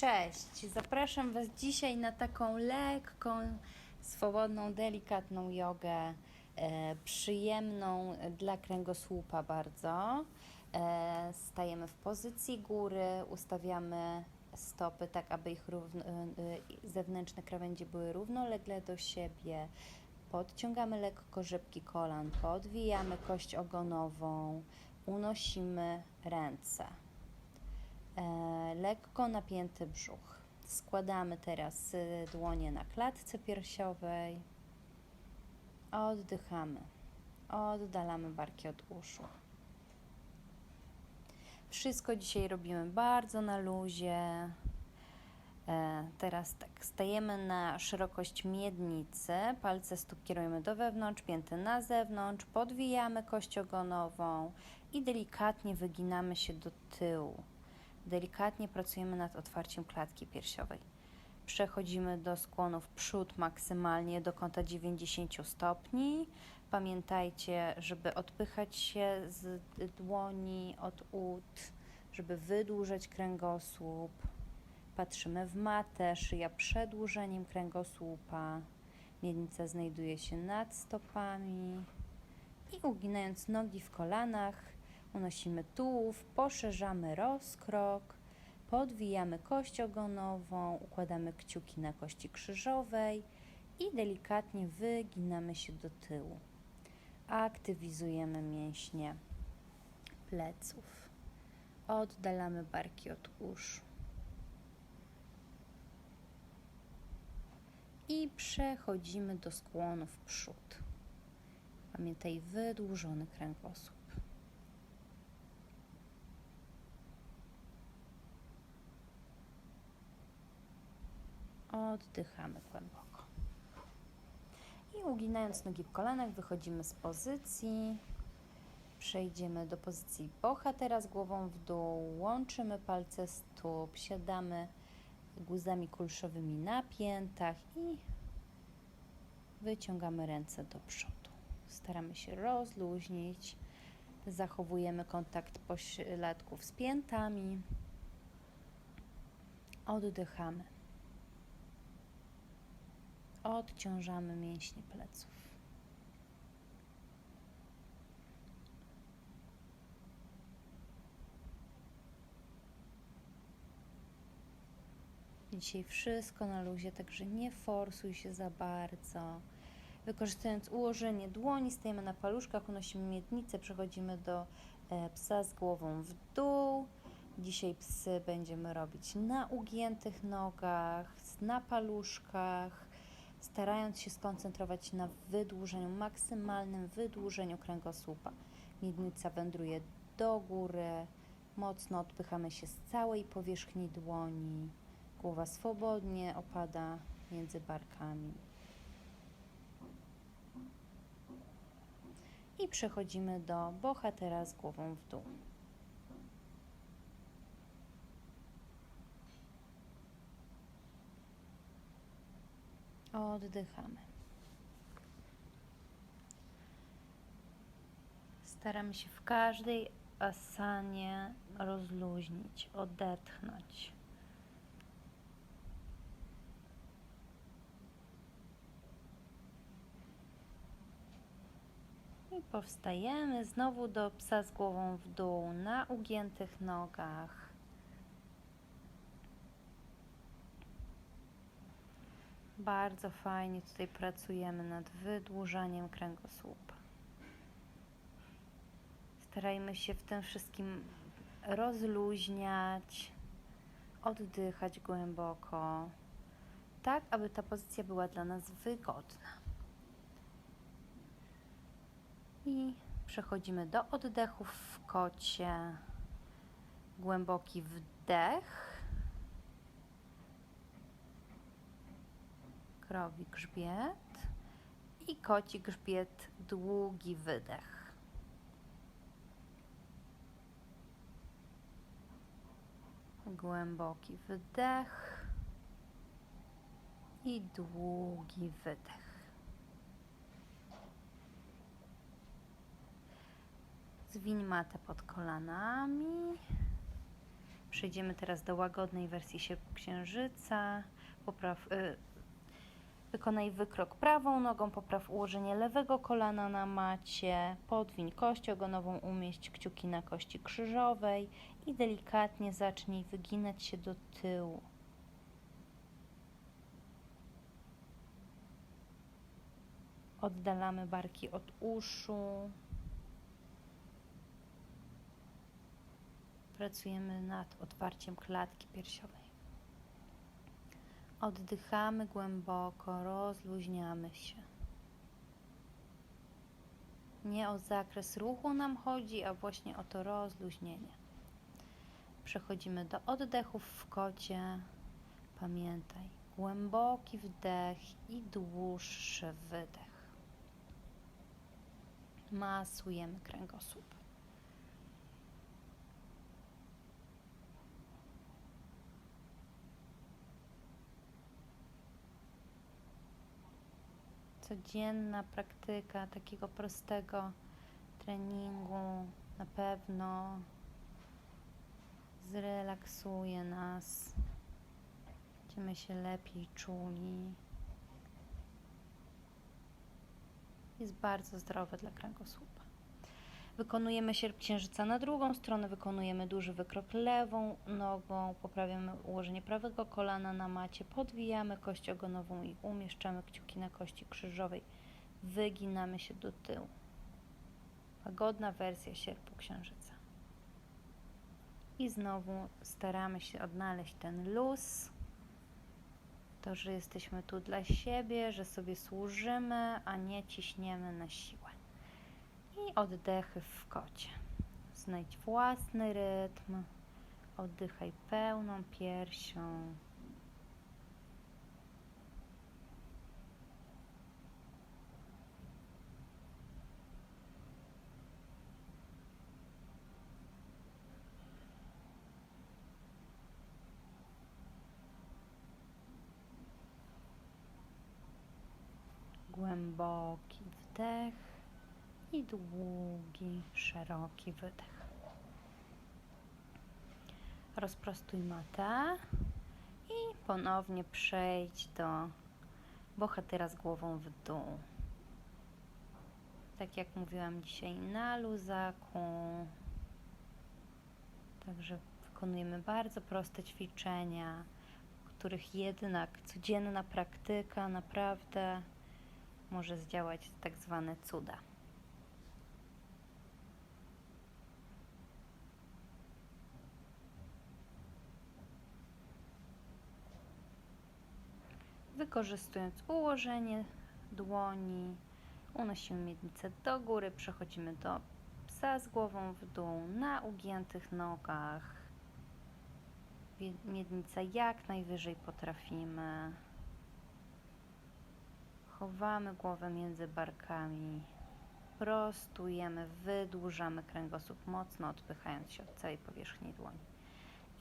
Cześć, zapraszam Was dzisiaj na taką lekką, swobodną, delikatną jogę, e, przyjemną dla kręgosłupa bardzo. E, stajemy w pozycji góry, ustawiamy stopy tak, aby ich równo, e, zewnętrzne krawędzie były równolegle do siebie. Podciągamy lekko żebki kolan, podwijamy kość ogonową, unosimy ręce. E, lekko napięty brzuch. Składamy teraz y, dłonie na klatce piersiowej. Oddychamy. Oddalamy barki od uszu. Wszystko dzisiaj robimy bardzo na luzie. E, Teraz tak, stajemy na szerokość miednicy, palce stóp kierujemy do wewnątrz, pięty na zewnątrz, podwijamy kość ogonową i delikatnie wyginamy się do tyłu. Delikatnie pracujemy nad otwarciem klatki piersiowej. Przechodzimy do skłonów przód maksymalnie do kąta 90 stopni. Pamiętajcie, żeby odpychać się z dłoni od ud, żeby wydłużać kręgosłup. Patrzymy w matę, szyja przedłużeniem kręgosłupa. Miednica znajduje się nad stopami. I uginając nogi w kolanach, unosimy tułów, poszerzamy rozkrok, podwijamy kość ogonową, układamy kciuki na kości krzyżowej i delikatnie wyginamy się do tyłu. Aktywizujemy mięśnie pleców. Oddalamy barki od uszu. I przechodzimy do skłonów przód. Pamiętaj, wydłużony kręgosłup. Oddychamy głęboko. I uginając nogi w kolanach, wychodzimy z pozycji. Przejdziemy do pozycji bohatera z głową w dół. Łączymy palce stóp, siadamy guzami kulszowymi na piętach i wyciągamy ręce do przodu. Staramy się rozluźnić. Zachowujemy kontakt pośladków z piętami. Oddychamy. Odciążamy mięśnie pleców. Dzisiaj wszystko na luzie, także nie forsuj się za bardzo. Wykorzystując ułożenie dłoni, stajemy na paluszkach, unosimy miednicę, przechodzimy do e, psa z głową w dół. Dzisiaj psy będziemy robić na ugiętych nogach, na paluszkach, starając się skoncentrować na wydłużeniu, maksymalnym wydłużeniu kręgosłupa. Miednica wędruje do góry, mocno odpychamy się z całej powierzchni dłoni. Głowa swobodnie opada między barkami. I przechodzimy do bohatera z głową w dół. Oddychamy. Staramy się w każdej asanie rozluźnić, odetchnąć. I powstajemy znowu do psa z głową w dół na ugiętych nogach. Bardzo fajnie tutaj pracujemy nad wydłużaniem kręgosłupa. Starajmy się w tym wszystkim rozluźniać, oddychać głęboko, tak aby ta pozycja była dla nas wygodna. I przechodzimy do oddechów w kocie. Głęboki wdech. Krowi grzbiet. I koci grzbiet, długi wydech. Głęboki wdech i długi wydech. Zwiń matę pod kolanami. Przejdziemy teraz do łagodnej wersji sierpu księżyca. Popraw, y, wykonaj wykrok prawą nogą, popraw ułożenie lewego kolana na macie, podwiń kość ogonową, umieść kciuki na kości krzyżowej i delikatnie zacznij wyginać się do tyłu. Oddalamy barki od uszu. Pracujemy nad otwarciem klatki piersiowej. Oddychamy głęboko, rozluźniamy się. Nie o zakres ruchu nam chodzi, a właśnie o to rozluźnienie. Przechodzimy do oddechów w kocie. Pamiętaj, głęboki wdech i dłuższy wydech. Masujemy kręgosłup. Codzienna praktyka takiego prostego treningu na pewno zrelaksuje nas. Będziemy się lepiej czuli. Jest bardzo zdrowe dla kręgosłupa. Wykonujemy sierp księżyca na drugą stronę, wykonujemy duży wykrok lewą nogą, poprawiamy ułożenie prawego kolana na macie, podwijamy kość ogonową i umieszczamy kciuki na kości krzyżowej. Wyginamy się do tyłu. Łagodna wersja sierpu księżyca. I znowu staramy się odnaleźć ten luz. To, że jesteśmy tu dla siebie, że sobie służymy, a nie ciśniemy na siłę. I oddechy w kocie. Znajdź własny rytm. Oddychaj pełną piersią. Głęboki wdech i długi, szeroki wydech. Rozprostuj matę i ponownie przejdź do bohatera z głową w dół. Tak jak mówiłam dzisiaj na luzaku. Także wykonujemy bardzo proste ćwiczenia, których jednak codzienna praktyka naprawdę może zdziałać tak zwane cuda. Wykorzystując ułożenie dłoni, unosimy miednicę do góry, przechodzimy do psa z głową w dół na ugiętych nogach. Miednica jak najwyżej potrafimy. Chowamy głowę między barkami. Prostujemy, wydłużamy kręgosłup mocno, odpychając się od całej powierzchni dłoni.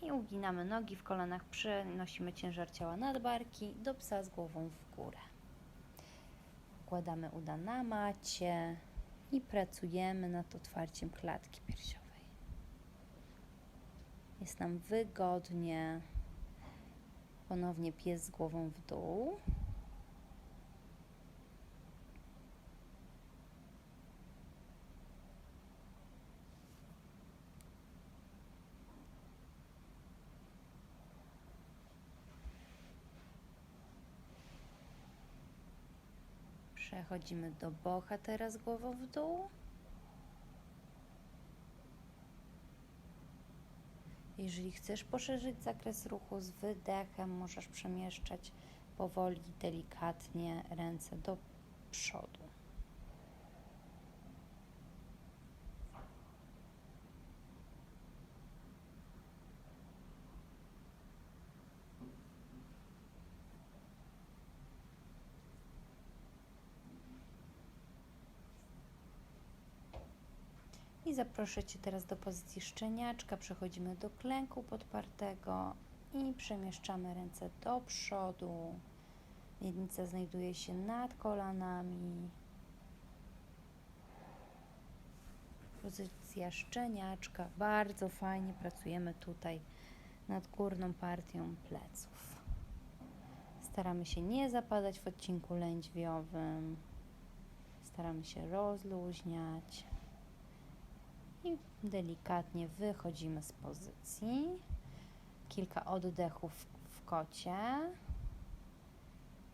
I uginamy nogi w kolanach, przenosimy ciężar ciała nad barki do psa z głową w górę. Wkładamy uda na macie i pracujemy nad otwarciem klatki piersiowej. Jest nam wygodnie. Ponownie pies z głową w dół. Przechodzimy do bohatera z głową w dół. Jeżeli chcesz poszerzyć zakres ruchu z wydechem, możesz przemieszczać powoli, delikatnie ręce do przodu. I zaproszę Cię teraz do pozycji szczeniaczka. Przechodzimy do klęku podpartego i przemieszczamy ręce do przodu. Miednica znajduje się nad kolanami. Pozycja szczeniaczka. Bardzo fajnie pracujemy tutaj nad górną partią pleców. Staramy się nie zapadać w odcinku lędźwiowym. Staramy się rozluźniać i delikatnie wychodzimy z pozycji. Kilka oddechów w kocie.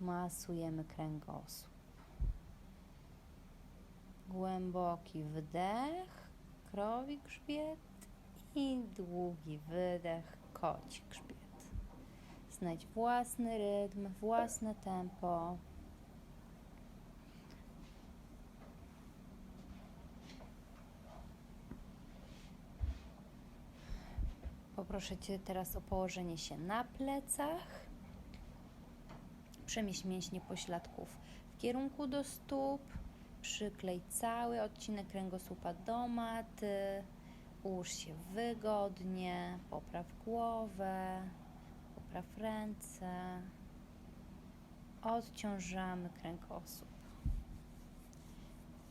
Masujemy kręgosłup. Głęboki wdech, krowi grzbiet i długi wydech, koci grzbiet. Znajdź własny rytm, własne tempo. Poproszę Cię teraz o położenie się na plecach. Przemieść mięśnie pośladków w kierunku do stóp. Przyklej cały odcinek kręgosłupa do maty. Ułóż się wygodnie. Popraw głowę. Popraw ręce. Odciążamy kręgosłup.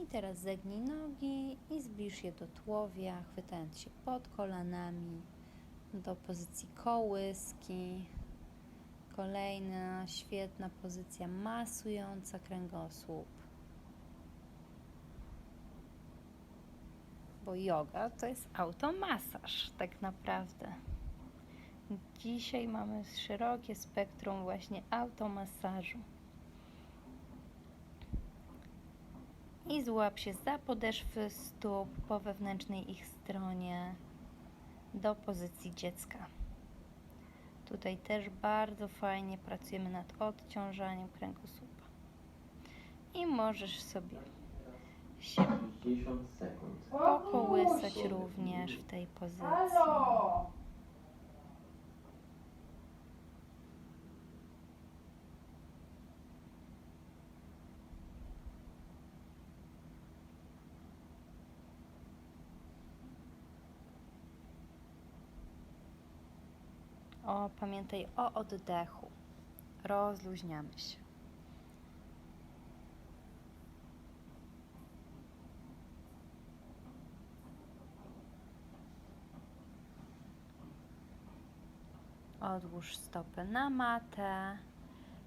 I teraz zegnij nogi i zbliż je do tułowia, chwytając się pod kolanami do pozycji kołyski. Kolejna świetna pozycja masująca kręgosłup. Bo yoga to jest automasaż, tak naprawdę. Dzisiaj mamy szerokie spektrum właśnie automasażu. I złap się za podeszwy stóp po wewnętrznej ich stronie do pozycji dziecka. Tutaj też bardzo fajnie pracujemy nad odciążaniem kręgosłupa. I możesz sobie się 60 sekund. pokołysać również w tej pozycji. O, pamiętaj o oddechu. Rozluźniamy się. Odłóż stopy na matę.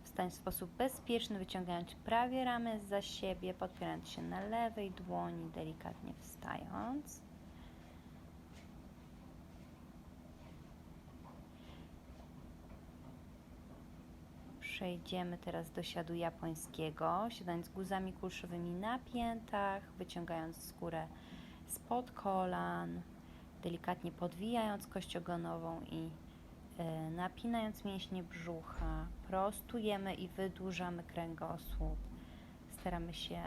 Wstań w sposób bezpieczny, wyciągając prawie ramię za siebie, podpierając się na lewej dłoni, delikatnie wstając. Przejdziemy teraz do siadu japońskiego, siadając guzami kulszowymi na piętach, wyciągając skórę spod kolan, delikatnie podwijając kość ogonową i e, napinając mięśnie brzucha. Prostujemy i wydłużamy kręgosłup. Staramy się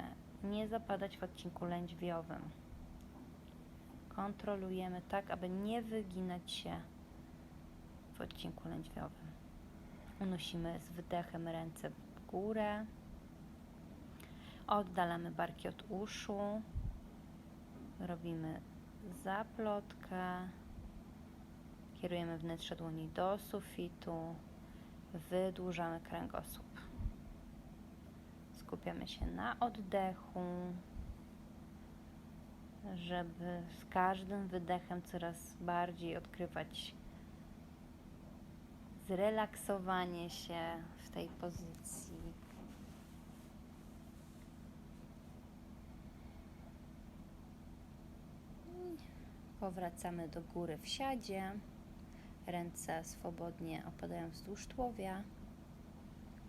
nie zapadać w odcinku lędźwiowym. Kontrolujemy tak, aby nie wyginać się w odcinku lędźwiowym. Unosimy z wydechem ręce w górę. Oddalamy barki od uszu. Robimy zaplotkę. Kierujemy wnętrze dłoni do sufitu. Wydłużamy kręgosłup. Skupiamy się na oddechu, żeby z każdym wydechem coraz bardziej odkrywać zrelaksowanie się w tej pozycji. Powracamy do góry w siadzie. Ręce swobodnie opadają wzdłuż tułowia.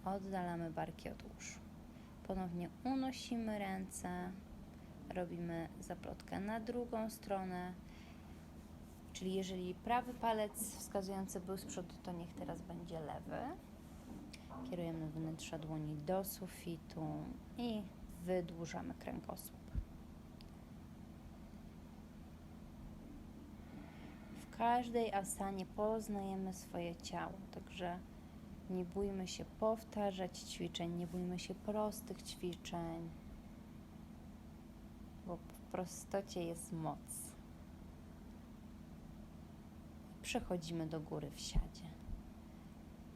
Oddalamy barki od uszu. Ponownie unosimy ręce. Robimy zaplotkę na drugą stronę. Czyli jeżeli prawy palec wskazujący był z przodu, to niech teraz będzie lewy. Kierujemy wnętrza dłoni do sufitu i wydłużamy kręgosłup. W każdej asanie poznajemy swoje ciało, także nie bójmy się powtarzać ćwiczeń, nie bójmy się prostych ćwiczeń, bo w prostocie jest moc przechodzimy do góry w siadzie.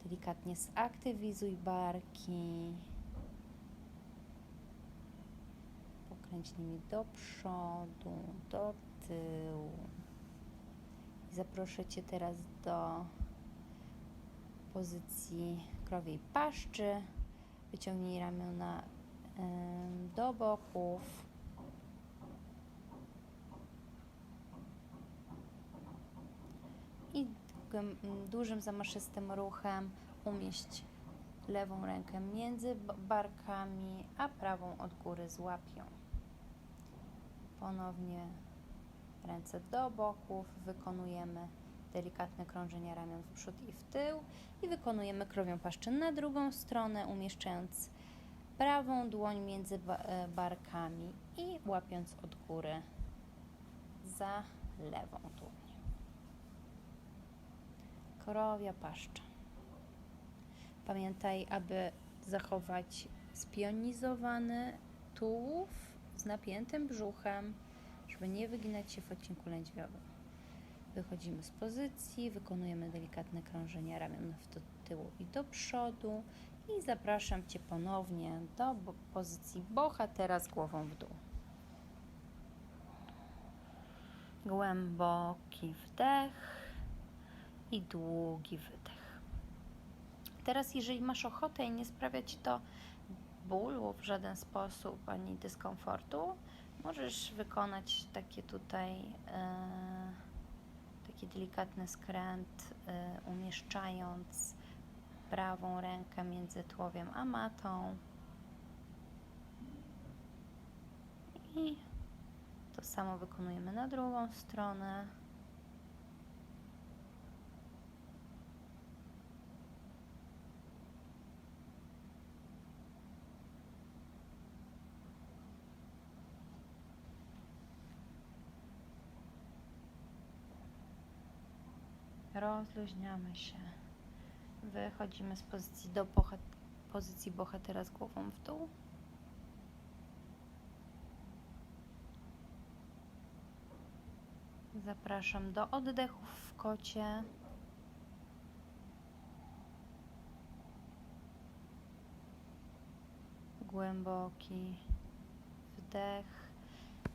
Delikatnie zaktywizuj barki. Pokręć nimi do przodu, do tyłu. I zaproszę Cię teraz do pozycji krowiej paszczy. Wyciągnij ramiona do boków. I głęb- m, dużym, zamaszystym ruchem umieść lewą rękę między barkami, a prawą od góry złap ją. Ponownie ręce do boków, wykonujemy delikatne krążenia ramion w przód i w tył i wykonujemy krowią paszczę na drugą stronę, umieszczając prawą dłoń między e, barkami i łapiąc od góry za lewą dłoń. Krowia paszcza. Pamiętaj, aby zachować spionizowany tułów z napiętym brzuchem, żeby nie wyginać się w odcinku lędźwiowym. Wychodzimy z pozycji, wykonujemy delikatne krążenia ramion w do tyłu i do przodu i zapraszam Cię ponownie do pozycji bohatera z głową w dół. Głęboki wdech i długi wydech. Teraz, jeżeli masz ochotę i nie sprawia Ci to bólu w żaden sposób ani dyskomfortu, możesz wykonać takie tutaj e, taki delikatny skręt, e, umieszczając prawą rękę między tułowiem a matą. I to samo wykonujemy na drugą stronę. Rozluźniamy się. Wychodzimy z pozycji do bohat- pozycji bohatera z głową w dół. Zapraszam do oddechów w kocie. Głęboki wdech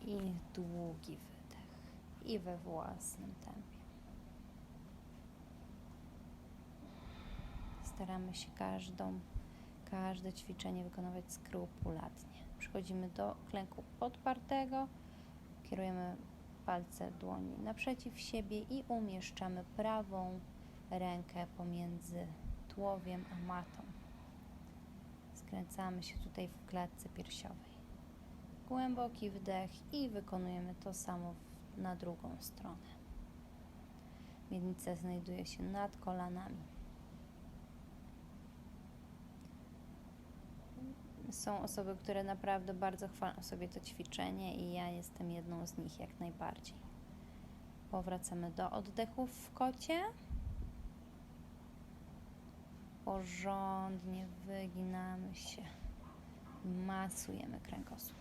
i długi wydech. I we własnym tempie. Staramy się każdą, każde ćwiczenie wykonywać skrupulatnie. Przechodzimy do klęku podpartego, kierujemy palce dłoni naprzeciw siebie i umieszczamy prawą rękę pomiędzy tułowiem a matą. Skręcamy się tutaj w klatce piersiowej. Głęboki wdech i wykonujemy to samo na drugą stronę. Miednica znajduje się nad kolanami. Są osoby, które naprawdę bardzo chwalą sobie to ćwiczenie i ja jestem jedną z nich jak najbardziej. Powracamy do oddechów w kocie. Porządnie wyginamy się. Masujemy kręgosłup.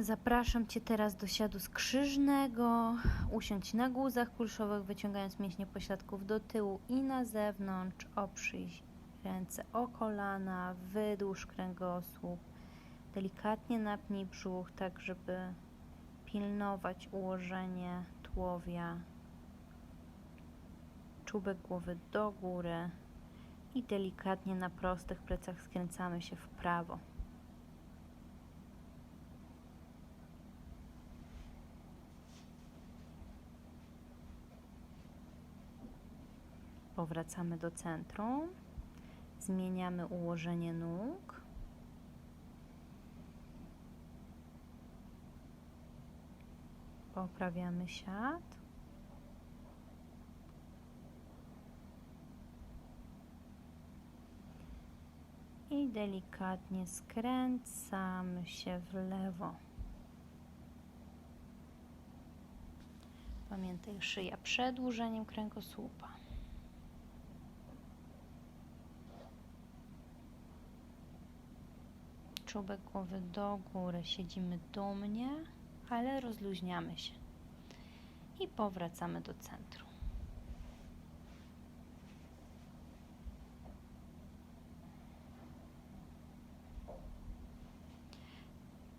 Zapraszam Cię teraz do siadu skrzyżnego. Usiądź na guzach kulszowych, wyciągając mięśnie pośladków do tyłu i na zewnątrz. Oprzyj ręce o kolana, wydłuż kręgosłup. Delikatnie napnij brzuch, tak żeby pilnować ułożenie tułowia. Czubek głowy do góry i delikatnie na prostych plecach skręcamy się w prawo. Powracamy do centrum. Zmieniamy ułożenie nóg. Poprawiamy siat. I delikatnie skręcamy się w lewo. Pamiętaj, szyja przedłużeniem kręgosłupa. Czubek głowy do góry. Siedzimy dumnie, ale rozluźniamy się. I powracamy do centrum.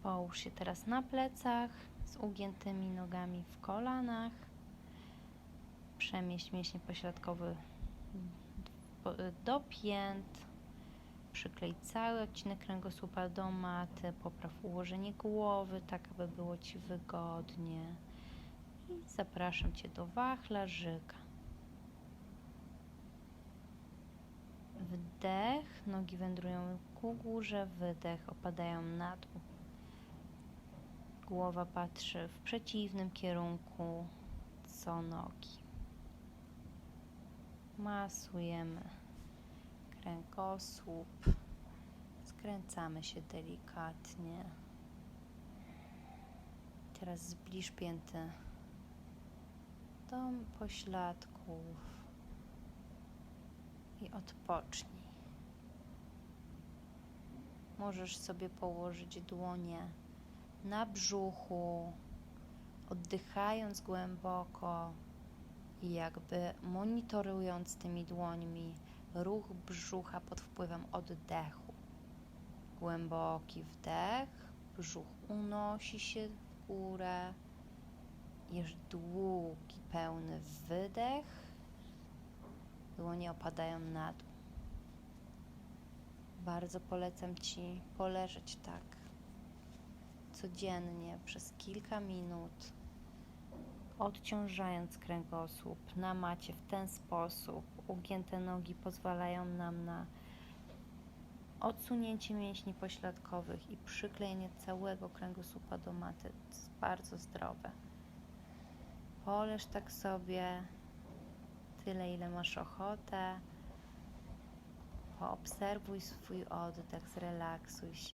Połóż się teraz na plecach z ugiętymi nogami w kolanach. Przemieść mięśnie pośladkowy po- do pięt. Przyklej cały odcinek kręgosłupa do maty. Popraw ułożenie głowy, tak aby było Ci wygodnie. I zapraszam Cię do wachlarzyka. Wdech, nogi wędrują ku górze, wydech, opadają na dół. Głowa patrzy w przeciwnym kierunku co nogi. Masujemy kręgosłup. Skręcamy się delikatnie. Teraz zbliż pięty do pośladków i odpocznij. Możesz sobie położyć dłonie na brzuchu, oddychając głęboko i jakby monitorując tymi dłońmi ruch brzucha pod wpływem oddechu. Głęboki wdech, brzuch unosi się w górę, już długi, pełny wydech, dłonie opadają na dół. Bardzo polecam Ci poleżeć tak codziennie przez kilka minut, odciążając kręgosłup na macie w ten sposób. Ugięte nogi pozwalają nam na odsunięcie mięśni pośladkowych i przyklejenie całego kręgosłupa do maty. To jest bardzo zdrowe. Poleż tak sobie tyle, ile masz ochotę. Poobserwuj swój oddech, zrelaksuj się.